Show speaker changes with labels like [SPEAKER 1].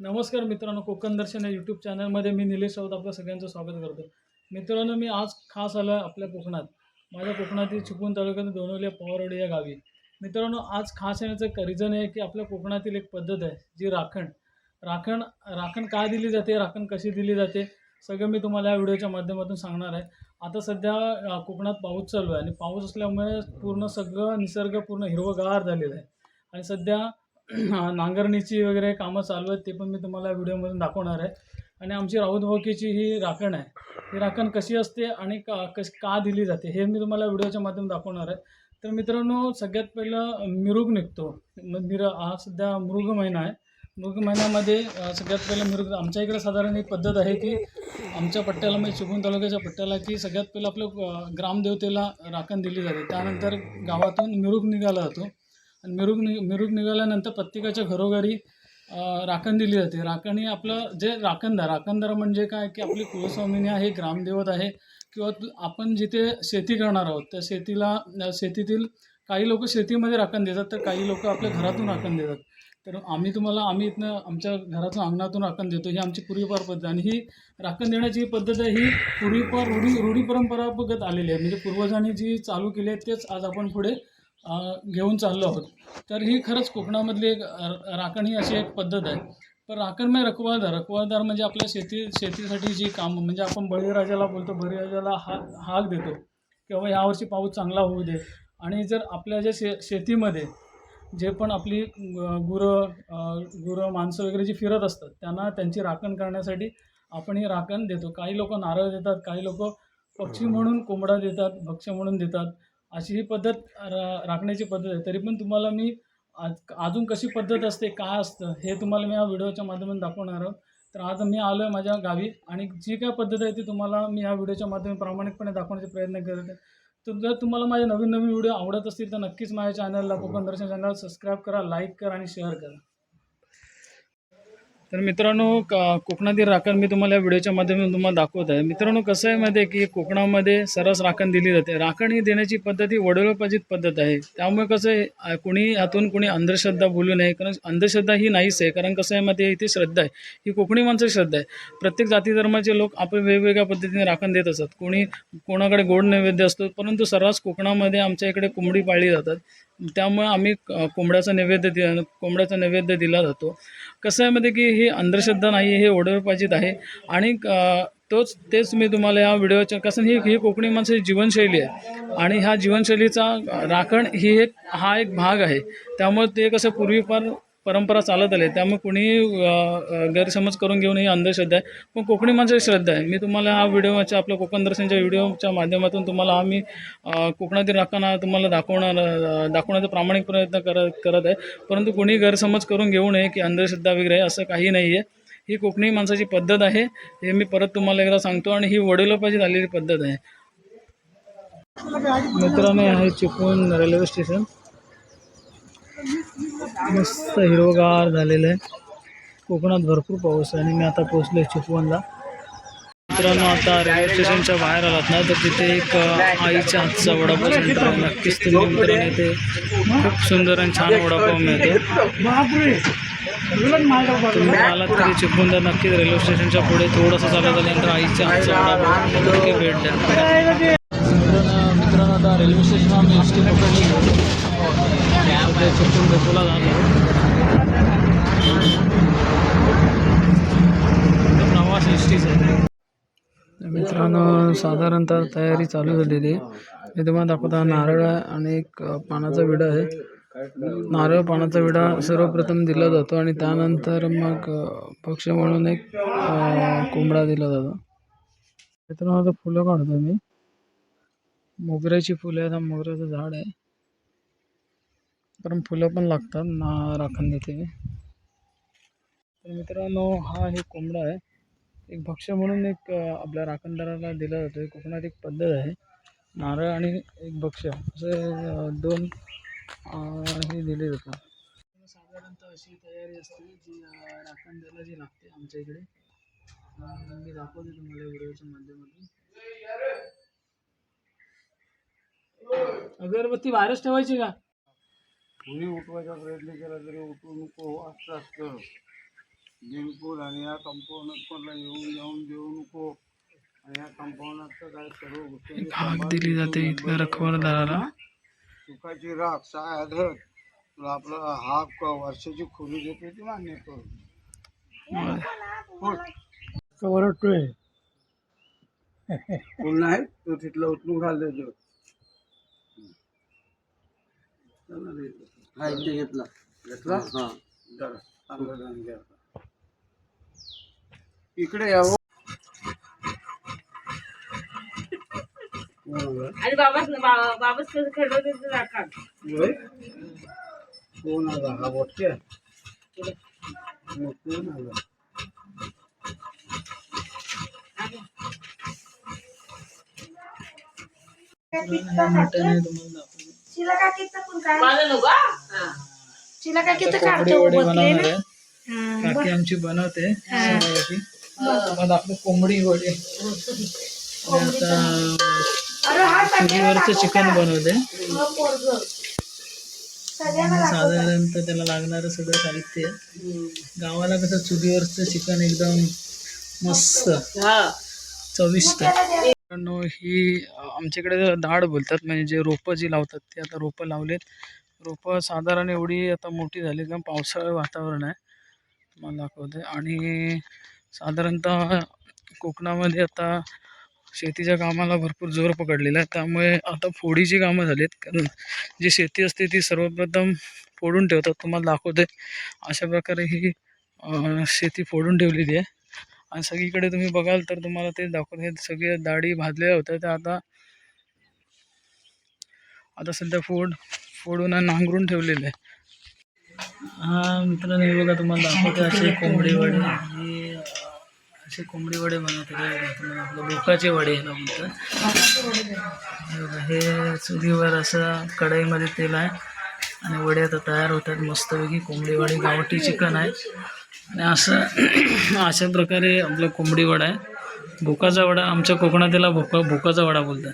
[SPEAKER 1] नमस्कार मित्रांनो कोकण दर्शन या यूट्यूब चॅनलमध्ये मी निलेश राऊत आपलं सगळ्यांचं स्वागत करतो. मित्रांनो मी आज खास आलो आहे आपल्या कोकणात. माझ्या कोकणातील चिपळूण तालुक्यातील दोनवली पवारवाडी या गावी. मित्रांनो आज खास येण्याचं एक रिझन आहे की आपल्या कोकणातील एक पद्धत आहे जी राखण. राखण राखण का दिली जाते राखण कशी दिली जाते सगळं मी तुम्हाला या व्हिडिओच्या माध्यमातून सांगणार आहे. आता सध्या कोकणात पाऊस चालू आहे आणि पाऊस असल्यामुळे पूर्ण सगळं निसर्ग पूर्ण हिरवंगार झालेलं आहे. आणि सध्या नांगरणीची वगैरे कामं चालू आहेत ते पण मी तुम्हाला व्हिडिओमधून दाखवणार आहे. आणि आमची राऊत भाऊकीची ही राखण आहे. ही राखण कशी असते आणि का कश का दिली जाते हे मी तुम्हाला व्हिडिओच्या माध्यम दाखवणार आहे. तर मित्रांनो सगळ्यात पहिलं मिरुग निघतो. मिर हा सध्या मृग महिना आहे. मृग महिन्यामध्ये सगळ्यात पहिलं मिरुग आमच्या इकडे साधारण एक पद्धत आहे की आमच्या पट्ट्याला म्हणजे चिपळूण तालुक्याच्या पट्ट्याला की सगळ्यात पहिलं आपलं ग्रामदेवतेला राखण दिली जाते. त्यानंतर गावातून मिरुग निघाला जातो. आणि मिरुग नि मिरुग निघाल्यानंतर प्रत्येकाच्या घरोघरी राखण दिली जाते. राखण ही आपलं जे राखणदार राखणदार म्हणजे काय? की आपली कुलस्वामिनी आहे ग्रामदेवत आहे किंवा आपण जिथे शेती करणार आहोत त्या शेतीला शेतीतील काही लोक शेतीमध्ये राखण देतात तर काही लोक आपल्या घरातून राखण देतात. तर आम्ही तुम्हाला आम्ही इथनं आमच्या घरातून अंगणातून राखण देतो. ही आमची पूर्वीपार पद्धत आणि ही राखण देण्याची पद्धत आहे ही पूर्वीपार रूढी रूढी परंपरागत आलेली आहे. म्हणजे पूर्वजांनी जी चालू केली आहे तेच आज आपण पुढे घेऊन चाललो आहोत. तर ही खरंच कोकणामधली एक र- राखण ही अशी एक पद्धत आहे. पण राखण म्हणजे रखवालदार रखवालदार म्हणजे आपल्या शेती शेतीसाठी जी कामं म्हणजे आपण बळीराजाला बोलतो बळीराजाला हा हाक देतो. किंवा ह्यावर्षी पाऊस चांगला होऊ दे. आणि जर आपल्या ज्या शे शेतीमध्ये जे पण आपली ग- गुरं गुरं माणसं वगैरे जी फिरत असतात त्यांना त्यांची राखण करण्यासाठी आपण ही राखण देतो. काही लोक नारळ देतात काही लोक पक्षी म्हणून कोंबडा देतात भक्ष म्हणून देतात. अशी ही पद्धत रा राखण्याची पद्धत आहे. तरी पण तुम्हाला मी आज अजून कशी पद्धत असते काय असतं हे तुम्हाला मी या व्हिडिओच्या माध्यमातून दाखवणार आहोत. तर आज मी आलो आहे माझ्या गावी आणि जी काय पद्धत आहे ती तुम्हाला मी या व्हिडिओच्या माध्यमातून प्रामाणिकपणे दाखवण्याचा प्रयत्न करत आहे. तर जर तुम्हाला माझे नवीन नवीन व्हिडिओ आवडत असतील तर नक्कीच माझ्या चॅनलला कोकण दर्शन चॅनल सबस्क्राईब करा लाईक करा आणि शेअर करा. तर मित्रांनो क- कोकणातील राखण मी तुम्हाला या व्हिडिओच्या माध्यमातून तुम्हाला दाखवत आहे. मित्रांनो कसं आहे माहिती आहे की कोकणामध्ये सरस राखण दिली जाते. राखण ही देण्याची पद्धत ही वडिलोपाजित पद्धत आहे. त्यामुळे कसं आहे कोणी यातून कोणी अंधश्रद्धा बोलू नये. कारण अंधश्रद्धा ही नाहीच आहे. कारण कसं आहे माहिती आहे इथे श्रद्धा आहे. ही कोकणी माणसाची श्रद्धा आहे. प्रत्येक जाती धर्माचे लोक आपण वेगवेगळ्या पद्धतीने राखण देत असतात. कोणी कोणाकडे गोड नैवेद्य असतो परंतु सर्रास कोकणामध्ये आमच्या इकडे कोंबडी पाळली जातात. त्यामुळे आम्ही कोंबड्याचा नैवेद्य दि कोंबड्याचा नैवेद्य दिला जातो. कसं आहे मध्ये की ही अंधश्रद्धा नाही हे ओढवपाजित आहे. आणि तोच तेच मी तुम्हाला या व्हिडिओच्या कसं ही ही कोकणी माणसाची जीवनशैली आहे. आणि ह्या जीवनशैलीचा राखण ही एक हा एक भाग आहे. त्यामुळे ते कसं पूर्वीपार परंपरा चालत आली त्यामुळे कोणी गैरसमज करून घेऊन ही अंधश्रद्धा आहे. पण कोकणी माणसाची श्रद्धा आहे. मी तुम्हाला हा व्हिडिओच्या आपल्या कोकण दर्शनच्या व्हिडिओच्या माध्यमातून तुम्हाला आम्ही कोकणातील राखण तुम्हाला दाखवणार दाखवण्याचा प्रामाणिक प्रयत्न करत करत आहे. परंतु कोणी गैरसमज करून घेऊ नये की अंधश्रद्धा वगैरे आहे असं काही नाही आहे. ही कोकणी माणसाची पद्धत आहे. हे मी परत तुम्हाला एकदा सांगतो आणि ही वडिलोपाची झालेली पद्धत आहे. मित्रांनो आहे चिपळूण रेल्वे स्टेशन. मस्त हिरवगार झालेलं आहे. कोकणात भरपूर पाऊस आहे आणि मी आता पोहोचलो चिपळूणला. मित्रांनो आता रेल्वे स्टेशनच्या बाहेर आलात ना तर तिथे एक आईच्या हातचा वडापाव सेंटर आहे नक्कीच तुम्ही मित्रांनो इथे खूप सुंदर आणि छान वडापाव मिळतो. तुम्ही आलात तरी चिपळूणला नक्कीच रेल्वे स्टेशनच्या पुढे थोडंसं चालत आल्यानंतर आईच्या हातचा वडापाव नक्की भेट द्या. मित्रांनो मित्रांनो आता रेल्वे स्टेशन आम्ही एस टी पकडली. सध्या डेपोला झालो. प्रवास मित्रांनो साधारणतः तयारी चालू झालेली आहे. मी तुम्हाला दाखवता नारळ आहे आणि एक पानाचा विडा आहे. नारळ पानाचा विडा सर्वप्रथम दिला जातो आणि त्यानंतर मग पक्ष म्हणून एक कोंबडा दिला जातो. मित्रांनो आता फुलं काढतो मी. मोगऱ्याची फुलं आहेत आता मोगऱ्याचं झाड आहे. कारण फुलं पण लागतात ना राखण देते तर मित्रांनो हा एक कोंबडा आहे. एक भक्ष्य म्हणून एक आपल्या राखणदाराला दिला जातो कोकणात एक पद्धत आहे. नारळ आणि एक भक्ष्य. असे दोन हे दिले जातात. साधारणतः अशी तयारी असते जी अ, राखण द्यायला जी लागते आमच्या इकडे. मी दाखवते तुम्हाला व्हिडिओच्या माध्यमातून. अगरबत्ती बाहेरच ठेवायची का?
[SPEAKER 2] कुणी उठवायचा प्रयत्न केला तरी उठू नको असं असतं. बिनपूल आणि या कंपाऊंडात मला येऊन जाऊन देऊ नको. आणि या कंपाऊंडात काय सर्व गोष्टी
[SPEAKER 1] हाक दिली जाते इथल्या रखवालदाराला
[SPEAKER 2] सुखाची राख साय आधत तुला आपला हा क- वर्षाची खोली देते ती मान्य करू
[SPEAKER 1] वाटतोय
[SPEAKER 2] फुल नाही तो तिथलं उचलून घाल देतो हा इथे घेतला. घेतला? हा. जरा चांगलं जाऊन घ्या इकडे या हो. कोण आलं?
[SPEAKER 3] आणि बाबाच बाबाच कसं खेळत होते राखा
[SPEAKER 2] होय? कोण आला? हा बोटक्या मग कोण आला?
[SPEAKER 3] माझं नको हा.
[SPEAKER 1] कोंबडी वडे बनवणार आहे. काकी आमची बनवते सगळ्याची. दाखवतो कोंबडी वडे. आणि आता चिकन बनवते. साधारणतः त्याला लागणारं सगळं साहित्य. गावाला कसं चुलीवरचं चिकन एकदम मस्त.
[SPEAKER 3] हा.
[SPEAKER 1] चविष्ट. मित्रांनो, ही आमच्याकडे दाढ बोलतात. म्हणजे जे रोपं जी लावतात ते आता रोपं लावलेत. रोपं साधारण एवढी आता मोठी झाली कारण पावसाळी वातावरण आहे. तुम्हाला दाखवते. आणि साधारणतः कोकणामध्ये आता शेतीच्या कामाला भरपूर जोर पकडलेला आहे. त्यामुळे आता फोडीची कामं झालीत. कारण जी शेती असते ती सर्वप्रथम फोडून ठेवतात. तुम्हाला दाखवते. अशा प्रकारे ही शेती फोडून ठेवलेली आहे. आणि सगळीकडे तुम्ही बघाल तर तुम्हाला ते दाखवत हे सगळे दाढी भाजलेल्या होत्या त्या आता आता सध्या फोड फोडून नांगरून ठेवलेले आहे. हा मित्रांनो हे बघा तुम्हाला दाखवते असे कोंबडी वडे. हे असे कोंबडी वडे बनवते आपलं बोकाचे वडे ह्याला म्हणतात. हे हे चुलीवर असं कढईमध्ये तेल आहे. आणि वडे आता तयार होतात. मस्तपैकी कोंबडी वडे गावठी चिकन आहे. आणि असं अशा प्रकारे आपला कोंबडी वडा आहे. भोकाचा वडा आमच्या कोकणात त्याला भोका भोकाचा वडा बोलतात.